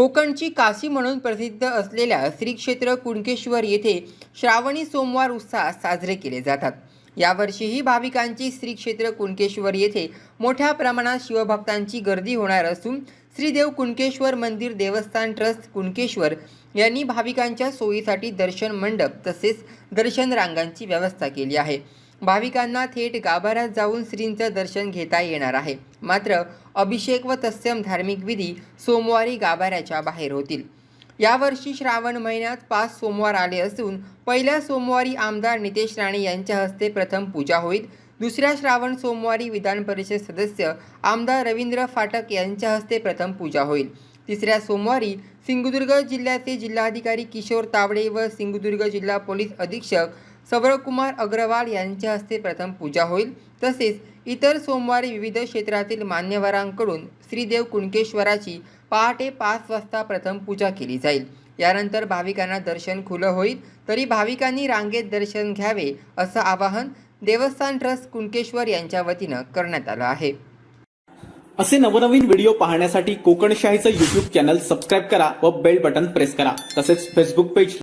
कोकणची काशी म्हणून प्रसिद्ध असलेल्या श्री क्षेत्र कुणकेश्वर येथे श्रावणी सोमवार उत्साहात साजरे केले जातात. यावर्षीही भाविकांची श्री क्षेत्र कुणकेश्वर येथे मोठ्या प्रमाणात शिवभक्तांची गर्दी होणार असून श्रीदेव कुणकेश्वर मंदिर देवस्थान ट्रस्ट कुणकेश्वर यांनी भाविकांच्या सोयीसाठी दर्शन मंडप तसेच दर्शन रांगांची व्यवस्था केली आहे. भाविकांना थेट गाभाऱ्यात जाऊन श्रींचं दर्शन घेता येणार आहे. मात्र अभिषेक व तत्सम धार्मिक विधी सोमवारी गाभाऱ्याच्या बाहेर होतील. यावर्षी श्रावण महिन्यात पाच सोमवार आले असून पहिल्या सोमवारी आमदार नितेश राणे यांच्या हस्ते प्रथम पूजा होईल. दुसऱ्या श्रावण सोमवारी विधान परिषद सदस्य आमदार रवींद्र फाटक यांच्या हस्ते प्रथम पूजा होईल. तिसऱ्या सोमवारी सिंधुदुर्ग जिल्ह्याचे जिल्हाधिकारी किशोर तावडे व सिंधुदुर्ग जिल्हा पोलीस अधीक्षक सौरवकुमार अग्रवाल यांच्या हस्ते प्रथम पूजा होईल. तसेच इतर सोमवारी विविध क्षेत्रातील मान्यवरांकडून श्रीदेव कुणकेश्वराची पहाटे पाच वाजता प्रथम पूजा केली जाईल. यानंतर भाविकांना दर्शन खुलं होईल. तरी भाविकांनी रांगेत दर्शन घ्यावे असं आवाहन देवस्थान ट्रस्ट कुणकेश्वर यांच्या वतीनं करण्यात आलं आहे. असे नवनवीन व्हिडिओ पाहण्यासाठी कोकणशाहीचं युट्यूब चॅनल सबस्क्राईब करा व बेल बटन प्रेस करा. तसेच फेसबुक पेज